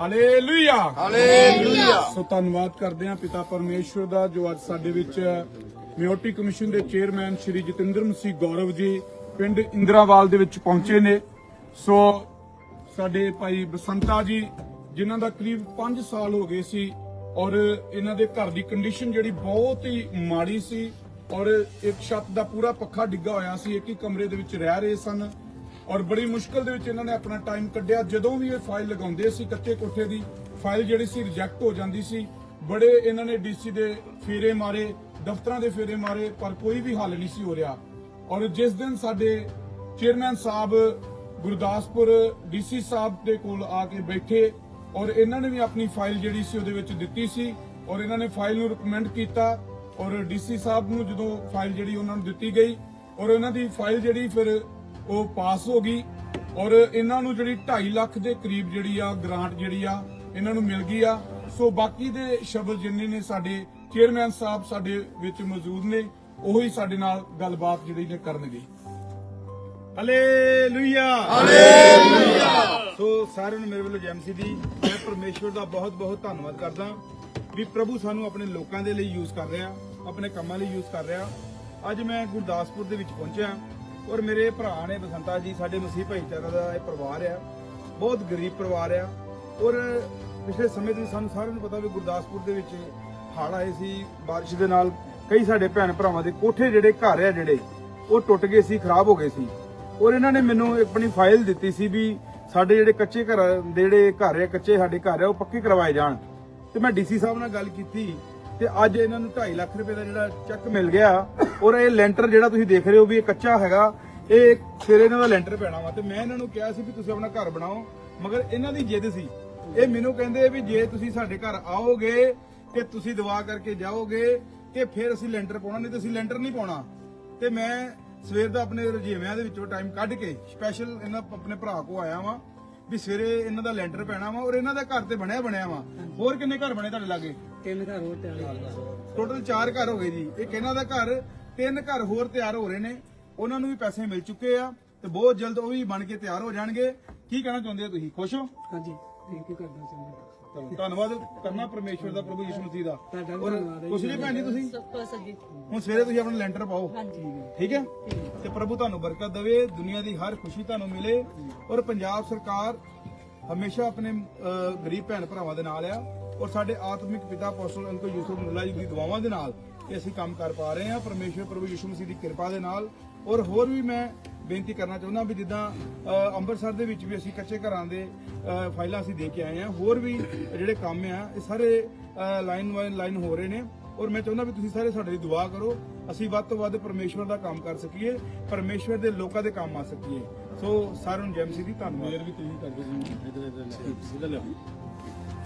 Hallelujah hallelujah ਸੋ ਧੰਨਵਾਦ ਕਰਦੇ ਹਾਂ ਪਿਤਾ ਪਰਮੇਸ਼ਵਰ ਦਾ ਜੋ ਅੱਜ ਸਾਡੇ ਵਿੱਚ ਮਿਓਟੀ ਕਮਿਸ਼ਨ ਦੇ ਚੇਅਰਮੈਨ ਸ਼੍ਰੀ ਜਤਿੰਦਰ ਮਸੀਹ ਗੌਰਵ ਜੀ ਪਿੰਡ ਇੰਦਰਾਵਾਲ ਦੇ ਵਿੱਚ ਪਹੁੰਚੇ ਨੇ। ਸੋ ਸਾਡੇ ਭਾਈ ਬਸੰਤਾ ਜੀ ਜਿਨ੍ਹਾਂ ਦਾ ਕਰੀਬ 5 ਸਾਲ ਹੋ ਗਏ ਸੀ ਔਰ ਇਹਨਾਂ ਦੇ ਘਰ ਦੀ ਕੰਡੀਸ਼ਨ ਜਿਹੜੀ ਬਹੁਤ ਹੀ ਮਾੜੀ ਸੀ ਔਰ ਇੱਕ ਛੱਤ ਦਾ ਪੂਰਾ ਪੱਖਾ ਡਿੱਗਾ ਹੋਇਆ ਸੀ ਇੱਕ ਹੀ ਕਮਰੇ ਦੇ ਵਿੱਚ ਰਹਿ ਰਹੇ ਸਨ। ਔਰ ਬੜੀ ਮੁਸ਼ਕਲ ਦੇ ਵਿੱਚ ਇਹਨਾਂ ਨੇ ਆਪਣਾ ਟਾਈਮ ਕੱਢਿਆ। ਜਦੋਂ ਵੀ ਇਹ ਫਾਈਲ ਲਗਾਉਂਦੇ ਸੀ ਕੱਚੇ ਕੋਠੇ ਦੀ ਫਾਈਲ ਜਿਹੜੀ ਸੀ ਰਿਜੈਕਟ ਹੋ ਜਾਂਦੀ ਸੀ। ਬੜੇ ਇਹਨਾਂ ਨੇ ਡੀਸੀ ਦੇ ਫੇਰੇ ਮਾਰੇ, ਦਫ਼ਤਰਾਂ ਦੇ ਫੇਰੇ ਮਾਰੇ, ਪਰ ਕੋਈ ਵੀ ਹੱਲ ਨਹੀਂ ਸੀ ਹੋ ਰਿਹਾ। ਔਰ ਜਿਸ ਦਿਨ ਸਾਡੇ ਚੇਅਰਮੈਨ ਸਾਹਿਬ ਗੁਰਦਾਸਪੁਰ ਡੀਸੀ ਸਾਹਿਬ ਦੇ ਕੋਲ ਆ ਕੇ ਬੈਠੇ ਔਰ ਇਹਨਾਂ ਨੇ ਵੀ ਆਪਣੀ ਫਾਈਲ ਜਿਹੜੀ ਸੀ ਉਹਦੇ ਵਿੱਚ ਦਿੱਤੀ ਸੀ ਔਰ ਇਹਨਾਂ ਨੇ ਫਾਈਲ ਨੂੰ ਰਿਕਮੈਂਡ ਕੀਤਾ ਔਰ ਡੀਸੀ ਸਾਹਿਬ ਨੂੰ ਜਦੋਂ ਫਾਈਲ ਜਿਹੜੀ ਉਹਨਾਂ ਨੂੰ ਦਿੱਤੀ ਗਈ ਔਰ ਉਹਨਾਂ ਦੀ ਫਾਈਲ ਜਿਹੜੀ ਫਿਰ ਉਹ ਪਾਸ ਹੋ ਗਈ ਔਰ ਇਹਨਾਂ ਨੂੰ ਜਿਹੜੀ 2.5 ਲੱਖ ਦੇ ਕਰੀਬ ਜਿਹੜੀ ਆ ਗ੍ਰਾਂਟ ਜਿਹੜੀ ਆ ਇਹਨਾਂ ਨੂੰ ਮਿਲ ਗਈ ਆ। ਸੋ ਬਾਕੀ ਦੇ ਸ਼ਬਦ ਜਿੰਨੇ ਨੇ ਸਾਡੇ ਚੇਅਰਮੈਨ ਸਾਹਿਬ ਸਾਡੇ ਵਿੱਚ ਮੌਜੂਦ ਨੇ ਉਹੀ ਸਾਡੇ ਨਾਲ ਗੱਲਬਾਤ ਜਿਹੜੀ ਨੇ ਕਰਨਗੇ। ਹਾਲੇਲੂਇਆ ਹਾਲੇਲੂਇਆ ਸੋ ਸਾਰਿਆਂ ਨੂੰ ਮੇਰੇ ਵੱਲੋਂ ਜੈਮਸੀ ਦੀ ਮੈਂ ਪਰਮੇਸ਼ਵਰ ਦਾ ਬਹੁਤ ਬਹੁਤ ਧੰਨਵਾਦ ਕਰਦਾ ਵੀ ਪ੍ਰਭੂ ਸਾਨੂੰ ਆਪਣੇ ਲੋਕਾਂ ਦੇ ਲਈ ਯੂਜ਼ ਕਰ ਰਿਹਾ ਆਪਣੇ ਕੰਮਾਂ ਲਈ ਯੂਜ਼ ਕਰ ਰਿਹਾ। ਅੱਜ ਮੈਂ ਗੁਰਦਾਸਪੁਰ ਦੇ ਵਿੱਚ ਪਹੁੰਚਿਆ। ਔਰ ਮੇਰੇ ਭਰਾ ਨੇ ਬਸੰਤਾ ਜੀ, ਸਾਡੇ ਮਸੀਹ ਭਾਈਚਾਰਾ ਦਾ ਇਹ ਪਰਿਵਾਰ ਆ। ਬਹੁਤ ਗਰੀਬ ਪਰਿਵਾਰ ਆ। ਔਰ ਪਿਛਲੇ ਸਮੇਂ ਤੋਂ ਸਾਨੂੰ ਸਾਰਿਆਂ ਨੂੰ ਪਤਾ ਵੀ ਗੁਰਦਾਸਪੁਰ ਦੇ ਵਿੱਚ ਹੜ੍ਹ ਆਏ ਸੀ। ਬਾਰਿਸ਼ ਦੇ ਨਾਲ ਕਈ ਸਾਡੇ ਭੈਣ ਭਰਾਵਾਂ ਦੇ ਕੋਠੇ ਜਿਹੜੇ ਘਰ ਆ ਜਿਹੜੇ, ਉਹ ਟੁੱਟ ਗਏ ਸੀ, ਖਰਾਬ ਹੋ ਗਏ ਸੀ। ਔਰ ਇਹਨਾਂ ਨੇ ਮੈਨੂੰ ਆਪਣੀ ਫਾਈਲ ਦਿੱਤੀ ਸੀ ਵੀ ਸਾਡੇ ਜਿਹੜੇ ਕੱਚੇ ਘਰ, ਦੇ ਜਿਹੜੇ ਘਰ ਆ, ਕੱਚੇ ਸਾਡੇ ਘਰ ਆ, ਉਹ ਪੱਕੇ ਕਰਵਾਏ ਜਾਣ। ਤੇ ਮੈਂ ਡੀਸੀ ਸਾਹਿਬ ਨਾਲ ਗੱਲ ਕੀਤੀ ਤੇ ਅੱਜ ਇਹਨਾਂ ਨੂੰ 2.5 ਲੱਖ ਰੁਪਏ ਦਾ ਜਿਹੜਾ ਚੈੱਕ ਮਿਲ ਗਿਆ। ਔਰ ਇਹ ਲੈਂਟਰ ਜਿਹੜਾ ਤੁਸੀਂ ਦੇਖ ਰਹੇ ਹੋ ਵੀ ਇਹ ਕੱਚਾ ਹੈਗਾ ਇਹ ਫਿਰ ਇਹਨਾਂ ਦਾ ਲੈਂਟਰ ਪੈਣਾ ਵਾ। ਤੇ ਮੈਂ ਇਹਨਾਂ ਨੂੰ ਕਿਹਾ ਸੀ ਵੀ ਤੁਸੀਂ ਆਪਣਾ ਘਰ ਬਣਾਓ ਮਗਰ ਇਹਨਾਂ ਦੀ ਜਿੱਦ ਸੀ। ਇਹ ਮੈਨੂੰ ਕਹਿੰਦੇ ਵੀ ਜੇ ਤੁਸੀਂ ਸਾਡੇ ਘਰ ਆਓਗੇ ਤੇ ਤੁਸੀਂ ਦੁਆ ਕਰਕੇ ਜਾਓਗੇ ਕਿ ਫਿਰ ਅਸੀਂ ਲੈਂਟਰ ਪਾਉਣਾ ਨਹੀਂ ਤੇ ਅਸੀਂ ਲੈਂਟਰ ਨਹੀਂ ਪਾਉਣਾ। ਤੇ ਮੈਂ ਸਵੇਰ ਦਾ ਆਪਣੇ ਰਜੀਵਿਆਂ ਦੇ ਵਿੱਚੋਂ ਟਾਈਮ ਕੱਢ ਕੇ ਸਪੈਸ਼ਲ ਇਹਨਾਂ ਆਪਣੇ ਭਰਾ ਕੋ ਆਇਆ ਵਾਂ ਵੀ ਸਵੇਰੇ ਇਹਨਾਂ ਦਾ ਲੈਂਟਰ ਪੈਣਾ ਵਾ ਔਰ ਇਹਨਾਂ ਦਾ ਘਰ ਤੇ ਬਣਿਆ ਬਣਿਆ ਵਾ। ਹੋਰ ਕਿੰਨੇ ਘਰ ਬਣੇ ਤੁਹਾਡੇ ਲਾਗੇ? ਤਿੰਨ ਘਰ ਹੋਰ ਟੋਟਲ 4 ਘਰ ਹੋ ਗਏ ਜੀ। ਇੱਕ ਇਹਨਾਂ ਦਾ ਘਰ ਤਿੰਨ ਘਰ ਹੋਰ ਤਿਆਰ ਹੋ ਰਹੇ ਨੇ ਉਹਨਾਂ ਨੂੰ ਵੀ ਪੈਸੇ ਮਿਲ ਚੁੱਕੇ ਆ ਤੇ ਬਹੁਤ ਜਲਦ ਉਹ ਵੀ ਬਣ ਕੇ ਤਿਆਰ ਹੋ ਜਾਣਗੇ। ਕੀ ਕਹਿਣਾ ਚਾਹੁੰਦੇ ਹੋ ਤੁਸੀਂ? ਖੁਸ਼ ਹੋ? ਹਾਂਜੀ ਥੈਂਕ ਯੂ ਕਰਦਾ ਚਾਹੁੰਦਾ ਚਲੋ, ਧੰਨਵਾਦ ਕਰਨਾ ਪਰਮੇਸ਼ਵਰ ਦਾ ਪ੍ਰਭੂ ਯਿਸੂ ਮਸੀਹ ਦਾ। ਔਰ ਕੁਛ ਨਹੀਂ ਭੈਣ ਜੀ ਤੁਸੀਂ? ਹੁਣ ਸਵੇਰੇ ਤੁਸੀਂ ਆਪਣਾ ਲੈਂਟਰ ਪਾਓ। ਹਾਂਜੀ। ਠੀਕ ਹੈ? ਤੇ ਪ੍ਰਭੂ ਤੁਹਾਨੂੰ ਬਰਕਤ ਦੇਵੇ ਦੁਨੀਆ ਦੀ ਹਰ ਖੁਸ਼ੀ ਤੁਹਾਨੂੰ ਮਿਲੇ। ਔਰ ਪੰਜਾਬ ਸਰਕਾਰ ਹਮੇਸ਼ਾ ਆਪਣੇ ਗਰੀਬ ਭੈਣ ਭਰਾਵਾਂ ਦੇ ਨਾਲ ਆ। ਔਰ ਸਾਡੇ ਆਤਮਿਕ ਪਿਤਾ ਅਪੋਸਟਲ ਅੰਕਲ ਯੂਸਫ ਮੁੱਲਾ ਜੀ ਦੀ ਦੁਆਵਾਂ ਦੇ ਨਾਲ ਇਹ ਅਸੀਂ ਕੰਮ ਕਰ ਪਾ ਰਹੇ ਹਾਂ। ਪਰਮੇਸ਼ਵਰ ਪ੍ਰਭੂ ਯਿਸੂ ਮਸੀਹ ਦੀ ਕਿਰਪਾ ਦੇ ਨਾਲ। ਔਰ ਹੋਰ ਵੀ ਮੈਂ ਬੇਨਤੀ ਕਰਨਾ ਚਾਹੁੰਦਾ ਵੀ ਜਿੱਦਾਂ ਅੰਮ੍ਰਿਤਸਰ ਦੇ ਵਿੱਚ ਵੀ ਅਸੀਂ ਕੱਚੇ ਘਰਾਂ ਦੇ ਫਾਈਲਾਂ ਅਸੀਂ ਦੇ ਕੇ ਆਏ ਹਾਂ। ਹੋਰ ਵੀ ਜਿਹੜੇ ਕੰਮ ਆ, ਇਹ ਸਾਰੇ ਲਾਈਨ ਵਾਈਨ ਲਾਈਨ ਹੋ ਰਹੇ ਨੇ। ਔਰ ਮੈਂ ਚਾਹੁੰਦਾ ਵੀ ਤੁਸੀਂ ਸਾਰੇ ਸਾਡੇ ਲਈ ਦੁਆ ਕਰੋ। ਅਸੀਂ ਵੱਧ ਤੋਂ ਵੱਧ ਪਰਮੇਸ਼ਵਰ ਦਾ ਕੰਮ ਕਰ ਸਕੀਏ, ਪਰਮੇਸ਼ਵਰ ਦੇ ਲੋਕਾਂ ਦੇ ਕੰਮ ਆ ਸਕੀਏ। ਸੋ ਸਾਰਿਆਂ ਨੂੰ ਜੈਮਸੀ ਦੀ ਧੰਨਵਾਦ। ਵੀ ਤੁਸੀਂ ਕਰਦੇ ਜੀ।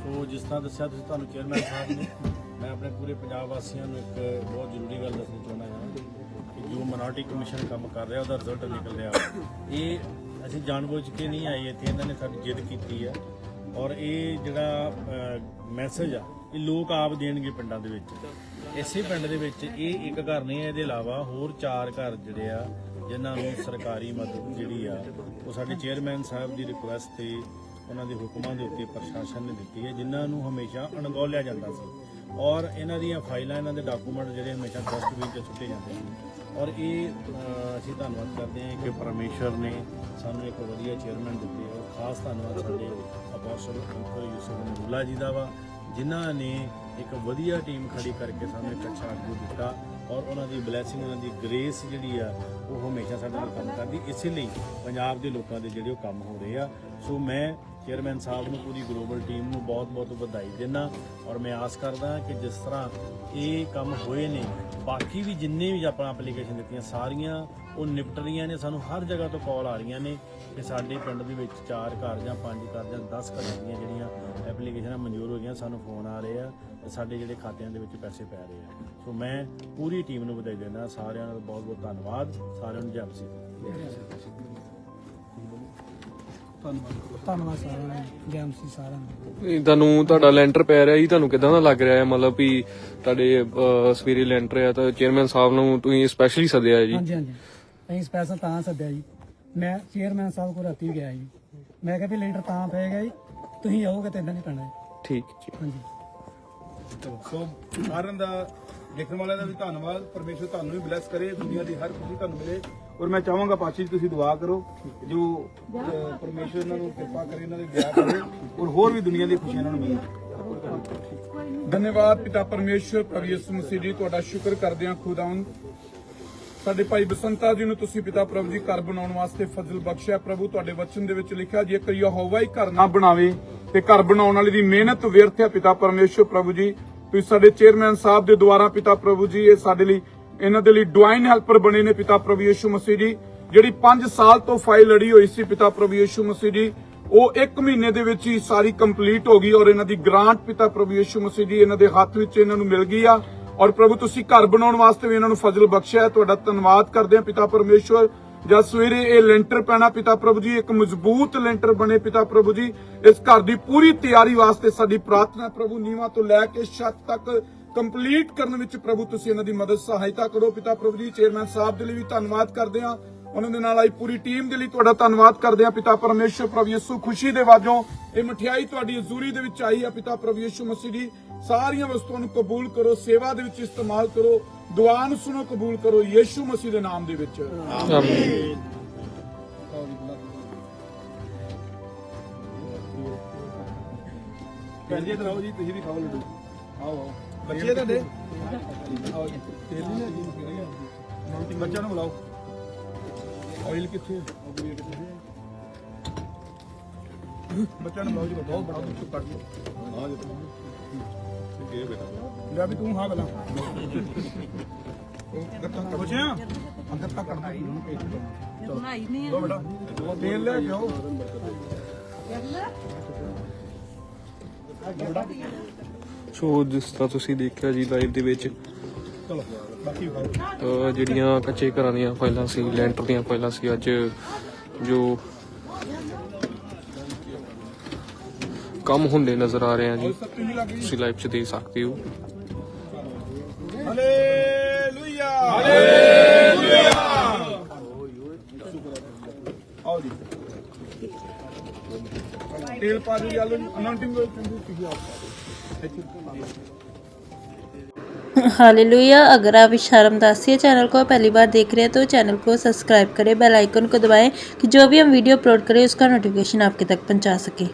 ਸੋ ਜਿਸ ਤਰ੍ਹਾਂ ਦੱਸਿਆ ਤੁਸੀਂ ਤੁਹਾਨੂੰ ਚੇਅਰਮੈਨ ਸਾਹਿਬ ਨੇ, ਮੈਂ ਆਪਣੇ ਪੂਰੇ ਪੰਜਾਬ ਵਾਸੀਆਂ ਨੂੰ ਇੱਕ ਬਹੁਤ ਜ਼ਰੂਰੀ ਗੱਲ ਦੱਸਣੀ ਚਾਹੁੰਦਾ ਹਾਂ ਕਿ ਜੋ ਮਿnority ਕਮਿਸ਼ਨ ਕੰਮ ਕਰ ਰਿਹਾ, ਉਹਦਾ ਰਿਜ਼ਲਟ ਨਿਕਲ ਰਿਹਾ। ਇਹ ਅਸੀਂ ਜਾਣਬੁੱਝ ਕੇ ਨਹੀਂ ਆਏ ਇੱਥੇ, ਇਹਨਾਂ ਨੇ ਸਾਡੀ ਜਿੱਦ ਕੀਤੀ ਹੈ। ਔਰ ਇਹ ਜਿਹੜਾ ਮੈਸੇਜ ਆ, ਇਹ ਲੋਕ ਆਪ ਦੇਣਗੇ ਪਿੰਡਾਂ ਦੇ ਵਿੱਚ। ਇਸੇ ਪਿੰਡ ਦੇ ਵਿੱਚ ਇਹ ਇੱਕ ਘਰ ਨਹੀਂ ਹੈ, ਇਹਦੇ ਇਲਾਵਾ ਹੋਰ ਚਾਰ ਘਰ ਜਿਹੜੇ ਆ, ਜਿਨ੍ਹਾਂ ਨੂੰ ਸਰਕਾਰੀ ਮਦਦ ਜਿਹੜੀ ਆ, ਉਹ ਸਾਡੇ ਚੇਅਰਮੈਨ ਸਾਹਿਬ ਦੀ ਰਿਕੁਐਸਟ ਤੇ ਉਹਨਾਂ ਦੇ ਹੁਕਮਾਂ ਦੇ ਉੱਤੇ ਪ੍ਰਸ਼ਾਸਨ ਨੇ ਦਿੱਤੀ ਹੈ, ਜਿਨ੍ਹਾਂ ਨੂੰ ਹਮੇਸ਼ਾ ਅਣਗੌਲਿਆ ਜਾਂਦਾ ਸੀ। ਔਰ ਇਹਨਾਂ ਦੀਆਂ ਫਾਈਲਾਂ, ਇਹਨਾਂ ਦੇ ਡਾਕੂਮੈਂਟ ਜਿਹੜੇ ਹਮੇਸ਼ਾ ਡਸਟਬਿਨ 'ਚ ਸੁੱਟੇ ਜਾਂਦੇ ਸੀ। ਔਰ ਇਹ ਅਸੀਂ ਧੰਨਵਾਦ ਕਰਦੇ ਹਾਂ ਕਿ ਪਰਮੇਸ਼ਰ ਨੇ ਸਾਨੂੰ ਇੱਕ ਵਧੀਆ ਚੇਅਰਮੈਨ ਦਿੱਤੇ ਔਰ ਖਾਸ ਧੰਨਵਾਦ ਸਾਡੇ ਅਪੋਸਟਲ ਅੰਕਲ ਯੂਸਫ ਨਬੂਲਾ ਜੀ ਦਾ ਵਾ, ਜਿਨ੍ਹਾਂ ਨੇ ਇੱਕ ਵਧੀਆ ਟੀਮ ਖੜੀ ਕਰਕੇ ਸਾਨੂੰ ਇੱਕ ਅੱਛਾ ਆਗੂ ਦਿੱਤਾ। ਔਰ ਉਹਨਾਂ ਦੀ ਬਲੇਸਿੰਗ ਉਹਨਾਂ ਦੀ ਗ੍ਰੇਸ ਜਿਹੜੀ ਆ, ਉਹ ਹਮੇਸ਼ਾ ਸਾਡੇ ਨਾਲ ਕੰਮ ਕਰਦੀ। ਇਸੇ ਲਈ ਪੰਜਾਬ ਦੇ ਲੋਕਾਂ ਦੇ ਜਿਹੜੇ ਉਹ ਕੰਮ ਹੋ ਰਹੇ ਆ। ਸੋ ਮੈਂ ਚੇਅਰਮੈਨ ਸਾਹਿਬ ਨੂੰ ਪੂਰੀ ਗਲੋਬਲ ਟੀਮ ਨੂੰ ਬਹੁਤ-ਬਹੁਤ ਵਧਾਈ ਦਿੰਦਾ ਔਰ ਮੈਂ ਆਸ ਕਰਦਾ ਕਿ ਜਿਸ ਤਰ੍ਹਾਂ ਇਹ ਕੰਮ ਹੋਏ ਨੇ, ਬਾਕੀ ਵੀ ਜਿੰਨੇ ਵੀ ਆਪਾਂ ਐਪਲੀਕੇਸ਼ਨ ਦਿੱਤੀਆਂ ਸਾਰੀਆਂ, ਉਹ ਨਿਪਟ ਰਹੀਆਂ ਨੇ, ਸਾਨੂੰ ਹਰ ਜਗ੍ਹਾ ਤੋਂ ਕਾਲ ਆ ਰਹੀਆਂ ਨੇ ਕਿ ਸਾਡੇ ਪਿੰਡ ਦੇ ਵਿੱਚ ਚਾਰ ਘਰ ਜਾਂ ਪੰਜ ਘਰ ਜਾਂ 10 ਘਰਾਂ ਦੀਆਂ ਜਿਹੜੀਆਂ ਐਪਲੀਕੇਸ਼ਨਾਂ ਮਨਜ਼ੂਰ ਹੋ ਗਈਆਂ, ਸਾਨੂੰ ਫੋਨ ਆ ਰਹੇ ਆ ਤੇ ਸਾਡੇ ਜਿਹੜੇ ਖਾਤਿਆਂ ਦੇ ਵਿੱਚ ਪੈਸੇ ਪੈ ਰਹੇ ਆ। ਸੋ ਮੈਂ ਪੂਰੀ ਟੀਮ ਨੂੰ ਵਧਾਈ ਦਿੰਦਾ, ਸਾਰਿਆਂ ਦਾ ਬਹੁਤ ਬਹੁਤ ਧੰਨਵਾਦ, ਸਾਰਿਆਂ ਨੂੰ ਜੈ ਮਸੀਹ ਧੰਨਵਾਦ। ਸਾਰਿਆਂ ਦਾ ਜੈਮਸੀ ਸਾਰਿਆਂ ਦਾ। ਇਹ ਤੁਹਾਨੂੰ ਤੁਹਾਡਾ ਲੈਂਟਰ ਪੈ ਰਿਹਾ ਜੀ ਤੁਹਾਨੂੰ ਕਿਦਾਂ ਦਾ ਲੱਗ ਰਿਹਾ ਹੈ? ਮਤਲਬ ਵੀ ਤੁਹਾਡੇ ਅਹ, ਸਵੇਰੇ ਲੈਂਟਰ ਆ ਤਾਂ ਚੇਅਰਮੈਨ ਸਾਹਿਬ ਨੂੰ ਤੁਸੀਂ ਸਪੈਸ਼ਲੀ ਸੱਦਿਆ ਹੈ ਜੀ? ਹਾਂਜੀ ਹਾਂਜੀ। ਅਸੀਂ ਸਪੈਸ਼ਲ ਤਾਂ ਸੱਦਿਆ ਜੀ। ਮੈਂ ਚੇਅਰਮੈਨ ਸਾਹਿਬ ਕੋਲ ਰਾਤੀ ਗਿਆ ਜੀ। ਮੈਂ ਕਿਹਾ ਵੀ ਲੈਂਟਰ ਤਾਂ ਪਏਗਾ ਜੀ ਤੁਸੀਂ ਆਓਗੇ ਤਾਂ ਇਦਾਂ ਨਹੀਂ ਪੈਣਾ ਹੈ। ਠੀਕ ਜੀ। ਹਾਂਜੀ। ਸੋ ਸਾਰਿਆਂ ਦਾ ਦੇਖਣ ਵਾਲਿਆਂ ਦਾ ਵੀ ਧੰਨਵਾਦ ਪਰਮੇਸ਼ਰ ਤੁਹਾਨੂੰ ਵੀ ਬਲੈਸ ਕਰੇ ਦੁਨੀਆ ਦੀ ਹਰ ਖੁਸ਼ੀ ਤੁਹਾਨੂੰ ਮਿਲੇ। ਔਰ ਮੈਂ ਚਾਹਾਂਗਾ ਪਾਚੀ ਤੁਸੀਂ ਦੁਆ ਕਰੋ ਜੋ ਅਹ, ਪਰਮੇਸ਼ਰ ਇਹਨਾਂ ਨੂੰ ਕਿਰਪਾ ਕਰੇ ਇਹਨਾਂ ਦੇ ਵਿਆਹ ਕਰੇ ਔਰ ਹੋਰ ਵੀ ਦੁਨੀਆ ਦੀ ਖੁਸ਼ੀਆਂ ਇਹਨਾਂ ਨੂੰ ਮਿਲੇ। ਧੰਨਵਾਦ ਪਿਤਾ ਪਰਮੇਸ਼ਵਰ ਪ੍ਰਭੂ ਯਿਸੂ ਮਸੀਹ ਜੀ ਤੁਹਾਡਾ ਸ਼ੁਕਰ ਕਰਦੇ ਹਾਂ ਖੁਦਾਵੰਦ। ਸਾਡੇ ਭਾਈ ਬਸੰਤਾ ਜੀ ਨੂੰ ਤੁਸੀਂ ਪਿਤਾ ਪ੍ਰਭੂ ਜੀ ਘਰ ਬਣਾਉਣ ਵਾਸਤੇ ਫਜ਼ਲ ਬਖਸ਼ਿਆ। ਪ੍ਰਭੂ ਤੁਹਾਡੇ ਵਚਨ ਦੇ ਵਿੱਚ ਲਿਖਿਆ ਜੇਕਰ ਯਹੋਵਾ ਹੀ ਘਰ ਨਾ ਬਣਾਵੇ ਤੇ ਘਰ ਬਣਾਉਣ ਵਾਲੇ ਦੀ ਮਿਹਨਤ ਵਿਅਰਥ ਹੈ ਪਿਤਾ ਪਰਮੇਸ਼ਵਰ ਪ੍ਰਭੂ ਜੀ। ਤੁਸੀਂ ਸਾਡੇ ਚੇਅਰਮੈਨ ਸਾਹਿਬ ਦੇ ਦੁਆਰਾ ਪਿਤਾ ਪ੍ਰਭੂ ਜੀ, ਇਹ ਸਾਡੇ ਲਈ, ਇਹਨਾਂ ਦੇ ਲਈ ਡਿਵਾਈਨ ਹੈਲਪਰ ਬਣੇ ਨੇ ਪਿਤਾ ਪ੍ਰਭੂ ਯਿਸੂ ਮਸੀਹ ਜੀ। ਜਿਹੜੀ 5 ਸਾਲ ਤੋਂ ਫਾਈਲ ਲੜੀ ਹੋਈ ਸੀ ਪਿਤਾ ਪ੍ਰਭੂ ਯਿਸੂ ਮਸੀਹ ਜੀ, ਉਹ 1 ਮਹੀਨੇ ਦੇ ਵਿੱਚ ਹੀ ਸਾਰੀ ਕੰਪਲੀਟ ਹੋ ਗਈ ਔਰ ਇਹਨਾਂ ਦੀ ਗ੍ਰਾਂਟ ਪਿਤਾ ਪ੍ਰਭੂ ਯਿਸੂ ਮਸੀਹ ਜੀ ਇਹਨਾਂ ਦੇ ਹੱਥ ਵਿੱਚ ਇਹਨਾਂ ਨੂੰ ਮਿਲ ਗਈ ਆ। ਔਰ ਪ੍ਰਭੂ, ਤੁਸੀਂ ਘਰ ਬਣਾਉਣ ਵਾਸਤੇ ਵੀ ਇਹਨਾਂ ਨੂੰ ਫਜ਼ਲ ਬਖਸ਼ਿਆ ਤੁਹਾਡਾ ਧੰਨਵਾਦ ਕਰਦੇ ਹਾਂ ਪਿਤਾ ਪਰਮੇਸ਼ਵਰ। ਜਦ ਸਵੇਰੇ ਇਹ ਲੈਂਟਰ ਪੈਣਾ ਪਿਤਾ ਪ੍ਰਭੂ ਜੀ, ਇੱਕ ਮਜ਼ਬੂਤ ਲੈਂਟਰ ਬਣੇ ਪਿਤਾ ਪ੍ਰਭੂ ਜੀ, ਇਸ ਘਰ ਦੀ ਪੂਰੀ ਤਿਆਰੀ ਵਾਸਤੇ ਸਾਡੀ ਪ੍ਰਾਰਥਨਾ ਪ੍ਰਭੂ ਨੀਵਾ ਤੋਂ ਲੈ ਕੇ ਛੱਤ ਤੱਕ ਕੰਪਲੀਟ ਕਰਨ ਵਿੱਚ ਪ੍ਰਭੂ ਤੁਸੀਂ ਇਹਨਾਂ ਦੀ ਮਦਦ ਸਹਾਇਤਾ ਕਰੋ ਪਿਤਾ ਪ੍ਰਭੂ ਜੀ, ਚੇਅਰਮੈਨ ਸਾਹਿਬ ਦੇ ਲਈ ਵੀ ਧੰਨਵਾਦ ਕਰਦੇ ਹਾਂ। ਉਹਨਾਂ ਦੇ ਨਾਲ ਆਈ ਪੂਰੀ ਟੀਮ ਦੇ ਲਈ ਤੁਹਾਡਾ ਧੰਨਵਾਦ ਕਰਦੇ ਹਾਂ ਪਿਤਾ ਪਰਮੇਸ਼ਰ ਪ੍ਰਭੂ ਯਿਸੂ ਖੁਸ਼ੀ ਦੇ ਵਾਜੋਂ ਇਹ ਮਠਿਆਈ ਤੁਹਾਡੀ ਹਜ਼ੂਰੀ ਦੇ ਵਿੱਚ ਆਈ ਹੈ ਪਿਤਾ ਪ੍ਰਭੂ ਯਿਸੂ ਮਸੀਹ ਜੀ ਸਾਰੀਆਂ ਵਸਤੂਆਂ ਨੂੰ ਕਬੂਲ ਕਰੋ ਸੇਵਾ ਦੇ ਵਿੱਚ ਇਸਤੇਮਾਲ ਕਰੋ ਦੁਆ ਨੂੰ ਸੁਣੋ ਕਬੂਲ ਕਰੋ ਯਿਸੂ ਮਸੀਹ ਦੇ ਨਾਮ ਦੇ ਵਿੱਚ। ਆਮੀਨ। ਜੀ ਇੱਧਰ ਆਓ ਜੀ ਤੁਸੀਂ ਵੀ ਖਾਓ ਲੱਡੂ। ਆਓ ਆਓ। ਬੱਚੇ ਤੁਹਾਡੇ? ਆਓ ਜੀ। ਤੇਲ ਨਹੀਂ ਲੱਗੀ ਬੱਚਿਆਂ ਨੂੰ ਬੁਲਾਓ। ਆਇਲ ਕਿੱਥੇ ਹੈ? ਬੱਚਿਆਂ ਨੂੰ ਬੁਲਾਓ ਜੀ ਬਹੁਤ ਬੜਾ ਕੁਝ ਕੱਢ ਲਓ ਆ ਜੀ ਇਹ ਬੇਟਾ ਲੈ ਵੀ ਤੂੰ ਹਾਂ ਬਲਾ ਬੱਚਿਆਂ ਅੰਦਰ ਤੱਕ ਕੱਢ ਦੇ। ਉਹਨੂੰ ਭੇਜ ਦਿਓ ਬਣਾਈ ਨਹੀਂ ਲਓ ਬੇਟਾ ਤੇਲ ਲੈ ਕੇ ਆਓ। ਸੋ ਜਿਸ ਤਰ੍ਹਾਂ ਤੁਸੀਂ ਦੇਖਿਆ ਜੀ ਲਾਈਵ ਦੇ ਵਿੱਚ ਜਿਹੜੀਆਂ ਕੱਚੇ ਘਰਾਂ ਦੀਆਂ ਫਾਈਲਾਂ ਸੀ ਲੈਂਟਰ ਦੀਆਂ ਫਾਈਲਾਂ ਸੀ ਅੱਜ ਜੋ ਕੰਮ ਹੁੰਦੇ ਨਜ਼ਰ ਆ ਰਹੇ ਆ ਜੀ ਸਭ ਤੁਸੀਂ ਲੱਗ ਗਈ ਤੁਸੀਂ ਲਾਈਵ 'ਚ ਦੇਖ ਸਕਦੇ ਹੋ ਹਾਲੇਲੂਇਆ ਹਾਲੇਲੂਇਆ ਆਓ ਜੀ ਤੇਲ ਪਾ ਦਿਓ ਯਾਲੋ ਅਨਾਉਂਟਿੰਗ ਹੋਈ ਚੰਗੀ ਤੁਸੀਂ ਆਪ हालेलुया अगर आप इस शर्मदासी चैनल को पहली बार देख रहे हैं तो चैनल को सब्सक्राइब करें बेल आइकन को दबाएं कि जो भी हम वीडियो अपलोड करें उसका नोटिफिकेशन आपके तक पहुंचा सके